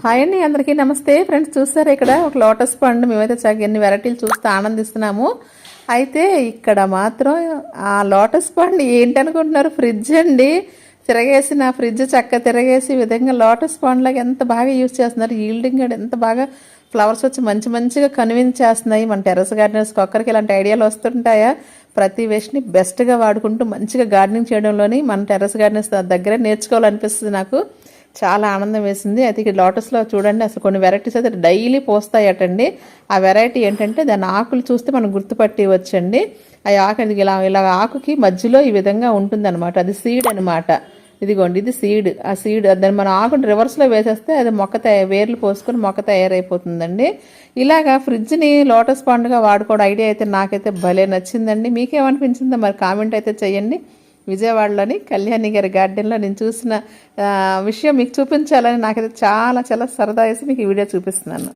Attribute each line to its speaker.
Speaker 1: Hi అండి అందరికీ నమస్తే. ఫ్రెండ్స్ చూసారు ఇక్కడ? ఒక లోటస్ పండు మేమైతే చక్క ఎన్ని వెరైటీలు చూస్తూ ఆనందిస్తున్నాము. అయితే ఇక్కడ మాత్రం ఆ లోటస్ పండు ఏంటనుకుంటున్నారు? ఫ్రిడ్జ్ అండి. తిరగేసి నా ఫ్రిడ్జ్ చక్క తిరగేసి విధంగా లోటస్ పండ్లాగా ఎంత బాగా యూజ్ చేస్తున్నారు. ఈల్డింగ్ ఎంత బాగా ఫ్లవర్స్ వచ్చి మంచి మంచిగా కన్విన్స్ చేస్తున్నాయి. మన టెర్రస్ గార్డెనర్స్కి ఒక్కరికి ఇలాంటి ఐడియాలు వస్తుంటాయా? ప్రతి వేస్ట్ని బెస్ట్గా వాడుకుంటూ మంచిగా గార్డెనింగ్ చేయడంలోని మన టెర్రస్ గార్డెన్స్ దగ్గరే నేర్చుకోవాలనిపిస్తుంది నాకు. చాలా ఆనందం వేసింది. అయితే ఇక్కడ లోటస్లో చూడండి అసలు కొన్ని వెరైటీస్ అయితే డైలీ పోస్తాయటండి. ఆ వెరైటీ ఏంటంటే దాని ఆకులు చూస్తే మనం గుర్తుపట్టి వచ్చండి ఆ ఆకు ఇలా ఇలా ఆకుకి మధ్యలో ఈ విధంగా ఉంటుందన్నమాట. అది సీడ్ అనమాట ఇదిగోండి ఇది సీడ్. ఆ సీడ్ దాన్ని మనం ఆకుని రివర్స్లో వేసేస్తే అది మొక్క వేర్లు పోసుకొని మొక్క తయారైపోతుందండి. ఇలాగా ఫ్రిడ్జ్ని లోటస్ పండుగ వాడుకోవడం ఐడియా అయితే నాకైతే భలే నచ్చిందండి. మీకేమనిపించిందో మరి కామెంట్ అయితే చేయండి విజయవాడలోని కళ్యాణి గారి గార్డెన్లో నేను చూసిన విషయం మీకు చూపించాలని నాకైతే చాలా చాలా సరదా వేసి మీకు ఈ వీడియో చూపిస్తున్నాను.